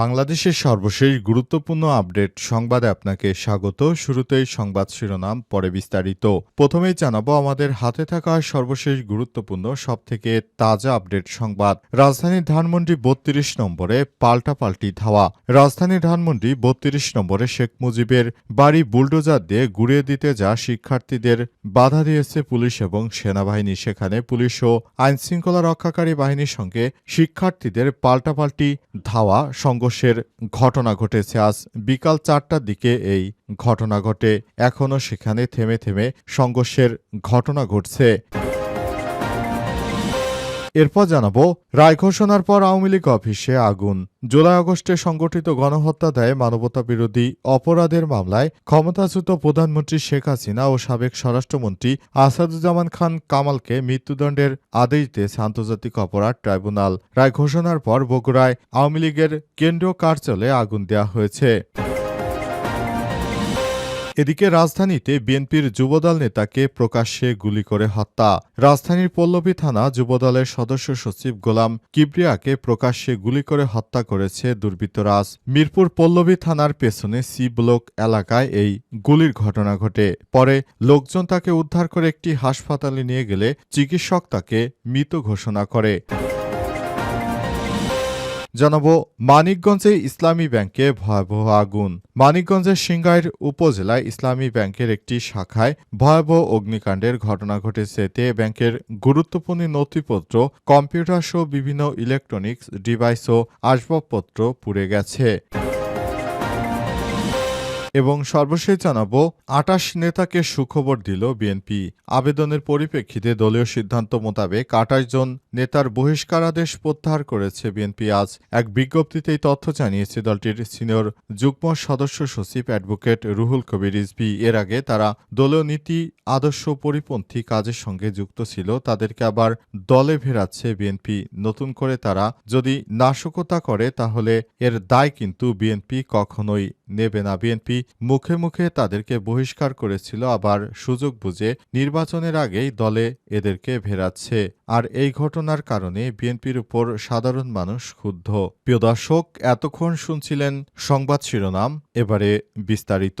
বাংলাদেশের সর্বশেষ গুরুত্বপূর্ণ আপডেট সংবাদে আপনাকে স্বাগত। শুরুতেই সংবাদ শিরোনাম, পরে বিস্তারিত। প্রথমেই জানাব, আমাদের হাতে থাকা সর্বশেষ গুরুত্বপূর্ণ, সবথেকে তাজা আপডেট সংবাদ। রাজধানীর ধানমন্ডি বত্রিশ নম্বরে পাল্টাপাল্টি ধাওয়া। রাজধানীর ধানমন্ডি বত্রিশ নম্বরে শেখ মুজিবের বাড়ি বুলডোজার দিয়ে গুড়িয়ে দিতে যা শিক্ষার্থীদের বাধা দিয়েছে পুলিশ এবং সেনাবাহিনী। সেখানে পুলিশ ও আইনশৃঙ্খলা রক্ষাকারী বাহিনীর সঙ্গে শিক্ষার্থীদের পাল্টাপাল্টি ধাওয়া সংঘর্ষের ঘটনা ঘটেছে। আজ বিকাল চারটার দিকে এই ঘটনা ঘটে। এখনও সেখানে থেমে থেমে সংঘর্ষের ঘটনা ঘটছে। এরপর জানাব, রায় ঘোষণার পর আওয়ামী লীগ অফিসে আগুন। জুলাই আগস্টে সংগঠিত গণহত্যা দায়ে মানবতা বিরোধী অপরাধের মামলায় ক্ষমতাচ্যুত প্রধানমন্ত্রী শেখ হাসিনা ও সাবেক স্বরাষ্ট্রমন্ত্রী আসাদুজ্জামান খান কামালকে মৃত্যুদণ্ডের আদেশ দিয়েছে আন্তর্জাতিক অপরাধ ট্রাইব্যুনাল। রায় ঘোষণার পর বগুড়ায় আওয়ামী লীগের কেন্দ্রীয় কার্যালয়ে আগুন দেওয়া হয়েছে। এদিকে রাজধানীতে বিএনপির যুবদল নেতাকে প্রকাশ্যে গুলি করে হত্যা। রাজধানীর পল্লবী থানা যুবদলের সদস্য সচিব গোলাম কিবরিয়াকে প্রকাশ্যে গুলি করে হত্যা করেছে দুর্বৃত্তরাজ। মিরপুর পল্লবী থানার পেছনে সি ব্লক এলাকায় এই গুলির ঘটনা ঘটে। পরে লোকজন তাকে উদ্ধার করে একটি হাসপাতালে নিয়ে গেলে চিকিৎসক তাকে মৃত ঘোষণা করে। জানাব মানিকগঞ্জে ইসলামী ব্যাংকে ভয়াবহ আগুন। মানিকগঞ্জের সিংগাইর উপজেলায় ইসলামী ব্যাংকের একটি শাখায় ভয়াবহ অগ্নিকাণ্ডের ঘটনা ঘটেছে। এতে ব্যাংকের গুরুত্বপূর্ণ নথিপত্র, কম্পিউটার সহ বিভিন্ন ইলেকট্রনিক্স ডিভাইস ও আসবাবপত্র পুড়ে গেছে। এবং সর্বশেষ জানাব, আটাশ নেতাকে সুখবর দিল বিএনপি। আবেদনের পরিপ্রেক্ষিতে দলীয় সিদ্ধান্ত মোতাবেক আটাশ জন নেতার বহিষ্কারাদেশ প্রত্যাহার করেছে বিএনপি। আজ এক বিজ্ঞপ্তিতে এই তথ্য জানিয়েছে দলটির সিনিয়র যুগ্ম সদস্য সচিব অ্যাডভোকেট রুহুল কবির রিজভি। এর আগে তারা দলীয় নীতি, আদর্শ পরিপন্থী কাজের সঙ্গে যুক্ত ছিল, তাদেরকে আবার দলে ফেরাচ্ছে বিএনপি। নতুন করে তারা যদি নাশকতা করে, তাহলে এর দায় কিন্তু বিএনপি কখনোই নেবে না বিএনপি, মুখে মুখে তাদেরকে বহিষ্কার করেছিল, আবার সুযোগ বুঝে নির্বাচনের আগেই দলে এদেরকে ভেরাচ্ছে। আর এই ঘটনার কারণে বিএনপির উপর সাধারণ মানুষ ক্ষুব্ধ। প্রিয় দর্শক, এতক্ষণ শুনছিলেন সংবাদ শিরোনাম, এবারে বিস্তারিত।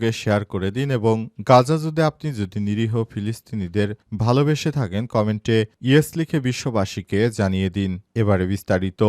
শেয়ার করে দিন এবং গাজা যুদ্ধে আপনি যদি নিরীহ ফিলিস্তিনিদের ভালোবেসে থাকেন, কমেন্টে ইয়েস লিখে বিশ্ববাসীকে জানিয়ে দিন। এবারে বিস্তারিত।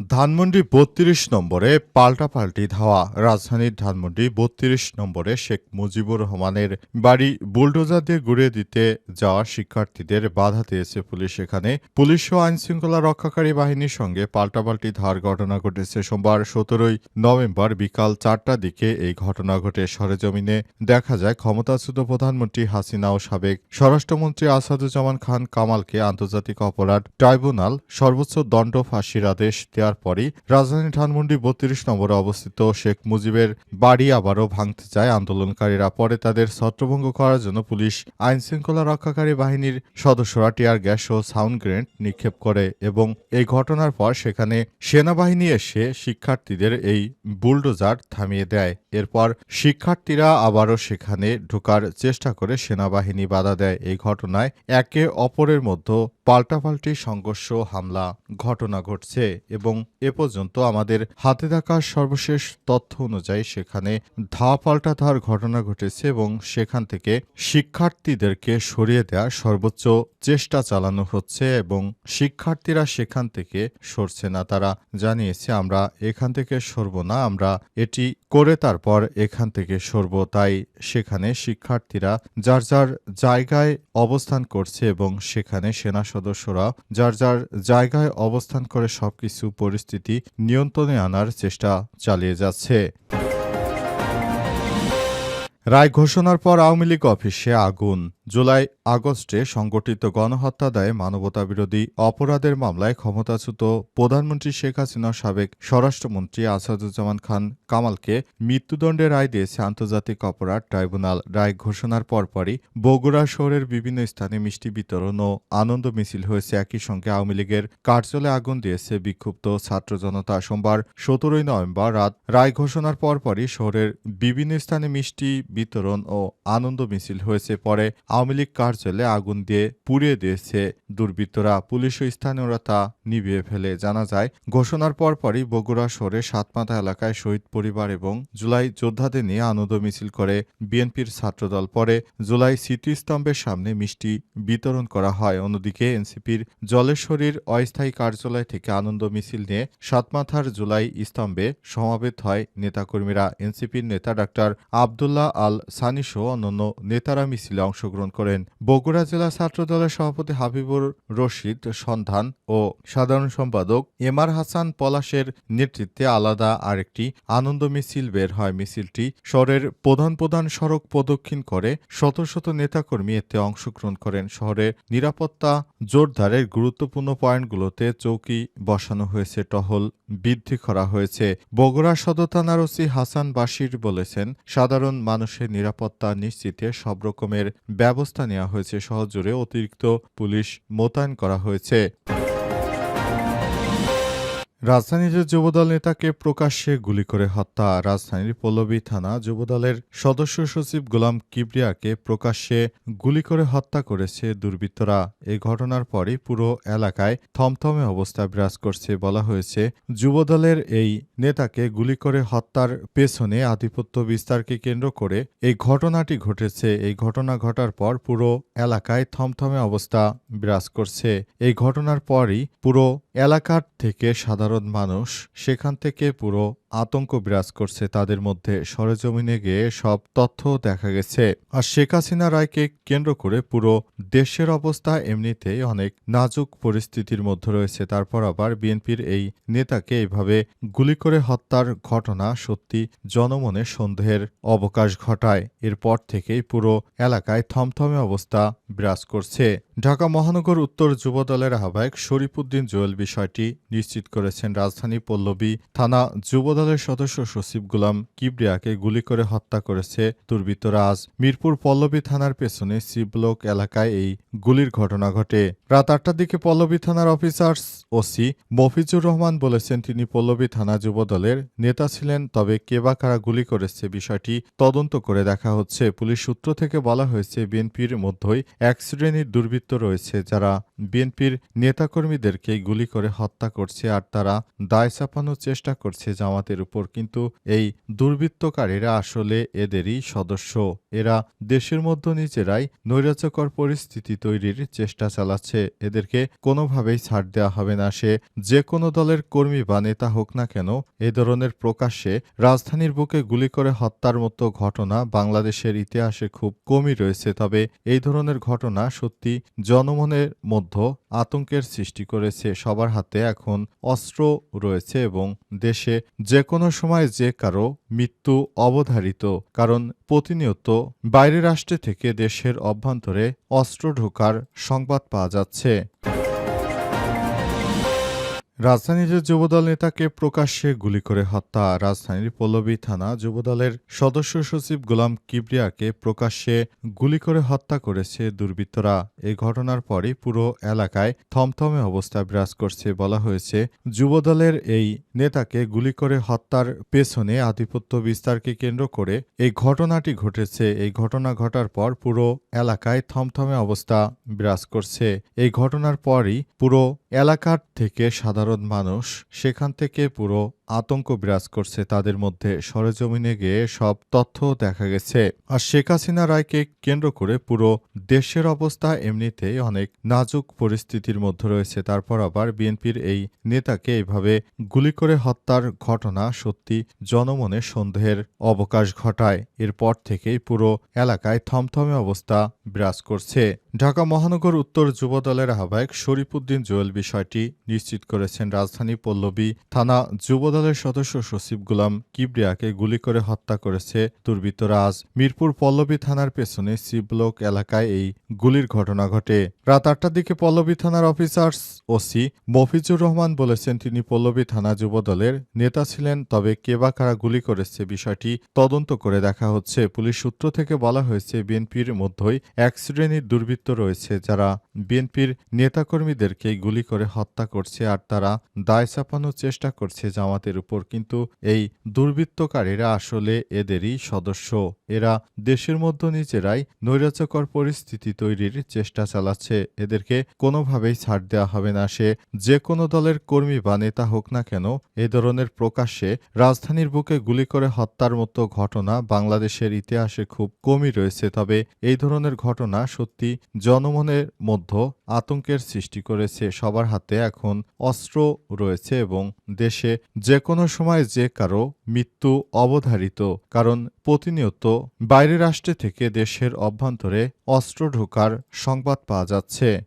ধানমন্ডি বত্রিশ নম্বরে পাল্টাপাল্টি ধাওয়া। রাজধানীর ধানমন্ডি বত্রিশ নম্বরে শেখ মুজিবুর রহমানের বাড়ি বুলডোজার দিয়ে গুড়িয়ে দিতে যাওয়া শিক্ষার্থীদের বাধা দিয়েছে পুলিশ। এখানে পুলিশ ও আইনশৃঙ্খলা রক্ষাকারী বাহিনীর সঙ্গে পাল্টাপাল্টি ধাওয়ার ঘটনা ঘটেছে। সোমবার সতেরোই নভেম্বর বিকাল চারটার দিকে এই ঘটনা ঘটে। সরেজমিনে দেখা যায়, ক্ষমতাচ্যুত প্রধানমন্ত্রী হাসিনা ও সাবেক স্বরাষ্ট্রমন্ত্রী আসাদুজ্জামান খান কামালকে আন্তর্জাতিক অপরাধ ট্রাইব্যুনাল সর্বোচ্চ দণ্ড ফাঁসির আদেশ দেওয়ার পরই রাজধানী ধানমন্ডি বত্রিশ নম্বরে অবস্থিত শেখ মুজিবের বাড়ি আবারও ভাঙতে চায় আন্দোলনকারীরা। পরে তাদের ছত্রভঙ্গ করার জন্য পুলিশ আইন শৃঙ্খলা রক্ষাকারী বাহিনীর সদস্যরা টিয়ার গ্যাস ও সাউন্ড গ্রেনেড নিক্ষেপ করে এবং এই ঘটনার পর সেখানে সেনাবাহিনী এসে শিক্ষার্থীদের এই বুলডোজার থামিয়ে দেয়। এরপর শিক্ষার্থীরা আবারও সেখানে ঢোকার চেষ্টা করে সেনাবাহিনী বাধা দেয়। এই ঘটনায় একে অপরের মধ্যে পাল্টাপাল্টি সংঘর্ষ, হামলা, ঘটনা ঘটছে এবং এ পর্যন্ত আমাদের হাতে থাকা সর্বশেষ তথ্য অনুযায়ী সেখানে ধা পাল্টা ধার ঘটনা ঘটেছে এবং সেখান থেকে শিক্ষার্থীদেরকে সরিয়ে দেওয়ার সর্বোচ্চ চেষ্টা চালানো হচ্ছে এবং শিক্ষার্থীরা সেখান থেকে সরছে না। তারা জানিয়েছে, আমরা এখান থেকে সরব না, আমরা এটি করে তারপর এখান থেকে সরব। তাই সেখানে শিক্ষার্থীরা যার যার জায়গায় অবস্থান করছে এবং সেখানে সেনা সদস্যরা যার যার জায়গায় অবস্থান করে সবকিছু পরিস্থিতি নিয়ন্ত্রণে আনার চেষ্টা চালিয়ে যাচ্ছে। রায় ঘোষণার পর আওয়ামী লীগ অফিসে আগুন। জুলাই আগস্টে সংগঠিত গণহত্যা দায়ে মানবতাবিরোধী অপরাধের মামলায় ক্ষমতাচ্যুত প্রধানমন্ত্রী শেখ হাসিনার সাবেক স্বরাষ্ট্রমন্ত্রী আসাদুজ্জামান খান কামালকে মৃত্যুদণ্ডের রায় দিয়েছে আন্তর্জাতিক অপরাধ ট্রাইব্যুনাল। রায় ঘোষণার পরপরই বগুড়া শহরের বিভিন্ন স্থানে মিষ্টি বিতরণ ও আনন্দ মিছিল হয়েছে। একই সঙ্গে আওয়ামী লীগের কার্যালয়ে আগুন দিয়েছে বিক্ষুব্ধ ছাত্র জনতা। সোমবার সতেরোই নভেম্বর রাত রায় ঘোষণার পরপরই শহরের বিভিন্ন স্থানে মিষ্টি বিতরণ ও আনন্দ মিছিল হয়েছে। পরে আওয়ামী লীগ কার্যালয়ে আগুন দিয়ে পুড়িয়ে দিয়েছে। দুর্বৃত্তরা, পুলিশ ও স্থানীয়রা তা নিভিয়ে ফেলে। জানা যায়, ঘোষণার পরপরই বগুড়া শহরে সাতমাথা এলাকায় শহীদ পরিবার এবং জুলাই যোদ্ধাদের নিয়ে আনন্দ মিছিল করে বিএনপির ছাত্রদল। পরে জুলাই স্মৃতিস্তম্ভের সামনে মিষ্টি বিতরণ করা হয়। অন্যদিকে এনসিপির জলেশ্বরীর অস্থায়ী কার্যালয় থেকে আনন্দ মিছিল নিয়ে সাতমাথার জুলাই স্তম্ভে সমাবেত হয় নেতাকর্মীরা। এনসিপির নেতা ডাক্তার আবদুল্লাহ আল সানিসহ অন্যান্য নেতারা মিছিলে অংশগ্রহণ করেন। বগুড়া জেলা ছাত্রদলের সভাপতি হাবিবুর রশিদ, সন্ধান ও সাধারণ সম্পাদক এমআর হাসান পলাশের নেতৃত্বে আলাদা আরেকটি আনন্দ মিছিল বের হয়। মিছিলটি শহরের প্রধান প্রধান সড়ক প্রদক্ষিণ করে। শত শত নেতাকর্মী এতে অংশগ্রহণ করেন। শহরের নিরাপত্তা জোরদারের গুরুত্বপূর্ণ পয়েন্টগুলোতে চৌকি বসানো হয়েছে, টহল বৃদ্ধি করা হয়েছে। বগুড়া সদর থানার ওসি হাসান বাশির বলেছেন, সাধারণ মানুষের নিরাপত্তা নিশ্চিতে সব রকমের ব্যবস্থা নেওয়া হয়েছে। সহজরে অতিরিক্ত পুলিশ মোতায়েন করা হয়েছে। রাজধানীতে যুবদল নেতাকে প্রকাশ্যে গুলি করে হত্যা, রাজধানীর পল্লবী থানা যুবদলের সদস্য সচিব গোলাম কিবরিয়াকে প্রকাশ্যে গুলি করে হত্যা করেছে দুর্বৃত্তরা। এই ঘটনার পরই পুরো এলাকায় থমথমে অবস্থা বিরাজ করছে বলা হয়েছে। যুবদলের এই নেতাকে গুলি করে হত্যার পেছনে আধিপত্য বিস্তারকে কেন্দ্র করে এই ঘটনাটি ঘটেছে। এই ঘটনা ঘটার পর পুরো এলাকায় থমথমে অবস্থা বিরাজ করছে। এই ঘটনার পরই পুরো এলাকার থেকে সাধারণ মানুষ সেখান থেকে পুরো আতঙ্ক বিরাজ করছে তাদের মধ্যে। সরেজমিনে গিয়ে সব তথ্য দেখা গেছে। আর শেখ হাসিনা রায়কে কেন্দ্র করে পুরো দেশের অবস্থা এমনিতেই অনেক নাজুক পরিস্থিতির মধ্যে রয়েছে। তারপর আবার বিএনপির এই নেতাকে এইভাবে গুলি করে হত্যার ঘটনা সত্যি জনমনে সন্দেহের অবকাশ ঘটায়। এরপর থেকেই পুরো এলাকায় থমথমে অবস্থা বিরাজ করছে। ঢাকা মহানগর উত্তর যুবদলের আহ্বায়ক শরীফুদ্দিন জোয়েল বিষয়টি নিশ্চিত করেছেন। রাজধানী পল্লবী থানা যুবদলের সদস্য সচিব গুলাম কিবরিয়াকে গুলি করে হত্যা করেছে দুর্বৃত্তরা। আজ মিরপুর পল্লবী থানার পেছনে সিবলক এলাকায় এই গুলির ঘটনা ঘটে। রাত আটটার দিকে পল্লবী থানার অফিসার্স ওসি মফিজুর রহমান বলেছেন, তিনি পল্লবী থানা যুবদলের নেতা ছিলেন, তবে কে বা কারা গুলি করেছে বিষয়টি তদন্ত করে দেখা হচ্ছে। পুলিশ সূত্র থেকে বলা হয়েছে, বিএনপির মধ্যেই এক শ্রেণির দুর্বৃত্ত রয়েছে যারা বিএনপির নেতাকর্মীদেরকে গুলি করে হত্যা করছে আর তারা দায় চাপানোর চেষ্টা করছে জামাতের উপর, কিন্তু এই দুর্বৃত্তকারীরা আসলে এদেরই সদস্য। এরা দেশের মধ্যে নিজেরাই নৈরাজ্যকর পরিস্থিতি তৈরির চেষ্টা চালাচ্ছে। এদেরকে কোনোভাবেই ছাড় দেওয়া হবে না। সে যে কোনো দলের কর্মী বা নেতা হোক না কেন, এ ধরনের প্রকাশ্যে রাজধানীর বুকে গুলি করে হত্যার মতো ঘটনা বাংলাদেশের ইতিহাসে খুব কমই রয়েছে। তবে এই ধরনের ঘটনা সত্যি জনমনের মধ্যে আতঙ্কের সৃষ্টি করেছে। সবার হাতে এখন অস্ত্র রয়েছে এবং দেশে যে কোনো সময় যে কারও মৃত্যু অবধারিত, কারণ প্রতিনিয়ত বাইরের রাষ্ট্রে থেকে দেশের অভ্যন্তরে অস্ত্র ঢোকার সংবাদ পাওয়া যাচ্ছে। রাজধানীতে যুবদল নেতাকে প্রকাশ্যে গুলি করে হত্যা, রাজধানীর পল্লবী থানা যুবদলের সদস্য সচিব গোলাম কিবরিয়াকে প্রকাশ্যে গুলি করে হত্যা করেছে দুর্বৃত্তরা। এই ঘটনার পরই পুরো এলাকায় থমথমে অবস্থা বিরাজ করছে বলা হয়েছে। যুবদলের এই নেতাকে গুলি করে হত্যার পেছনে আধিপত্য বিস্তারকে কেন্দ্র করে এই ঘটনাটি ঘটেছে। এই ঘটনা ঘটার পর পুরো এলাকায় থমথমে অবস্থা বিরাজ করছে। এই ঘটনার পরই পুরো এলাকার থেকে সাধারণ মানুষ সেখান থেকে পুরো আতঙ্ক বিরাজ করছে তাদের মধ্যে। সরেজমিনে গিয়ে সব তথ্য দেখা গেছে। আর শেখ হাসিনা রায়কে কেন্দ্র করে পুরো দেশের অবস্থা এমনিতেই অনেক নাজুক পরিস্থিতির মধ্যে রয়েছে। তারপর আবার বিএনপির এই নেতাকে এইভাবে গুলি করে হত্যার ঘটনা সত্যি জনমনে সন্দেহের অবকাশ ঘটায়। এরপর থেকেই পুরো এলাকায় থমথমে অবস্থা বিরাজ করছে। ঢাকা মহানগর উত্তর যুবদলের আহ্বায়ক শরীফুদ্দিন জোয়েল বিষয়টি নিশ্চিত করেছেন। রাজধানী পল্লবী থানা যুবদল দলের সদস্য সচিব গুলাম কিবরিয়াকে গুলি করে হত্যা করেছে দুর্বৃত্তরা। আজ মিরপুর পল্লবী থানার পেছনে সি এলাকায় এই গুলির ঘটনা ঘটে। রাত আটটার দিকে পল্লবী থানার অফিসার্স ওসি মফিজুর রহমান বলেছেন, তিনি পল্লবী থানা যুবদলের নেতা ছিলেন, তবে কে বা কারা গুলি করেছে বিষয়টি তদন্ত করে দেখা হচ্ছে। পুলিশ সূত্র থেকে বলা হয়েছে, বিএনপির মধ্যেই এক শ্রেণির দুর্বৃত্ত রয়েছে যারা বিএনপির নেতাকর্মীদেরকে গুলি করে হত্যা করছে আর তারা দায় চাপানোর চেষ্টা করছে জামাতের উপর, কিন্তু এই দুর্বৃত্তকারীরা আসলে এদেরই সদস্য। এরা দেশের মধ্যে নিজেরাই নৈরাজ্যকর পরিস্থিতি তৈরির চেষ্টা চালাচ্ছে। এদেরকে কোনোভাবেই ছাড় দেওয়া হবে না। সে যে কোনো দলের কর্মী বা নেতা হোক না কেন, এ ধরনের প্রকাশ্যে রাজধানীর বুকে গুলি করে হত্যার মতো ঘটনা বাংলাদেশের ইতিহাসে খুব কমই রয়েছে। তবে এই ধরনের ঘটনা সত্যি জনমনের মধ্যে আতঙ্কের সৃষ্টি করেছে। সবার হাতে এখন অস্ত্র রয়েছে এবং দেশে যে কোনো সময় যে কারও মৃত্যু অবধারিত, কারণ প্রতিনিয়ত বাইরের রাষ্ট্রে থেকে দেশের অভ্যন্তরে অস্ত্র ঢোকার সংবাদ পাওয়া যাচ্ছে।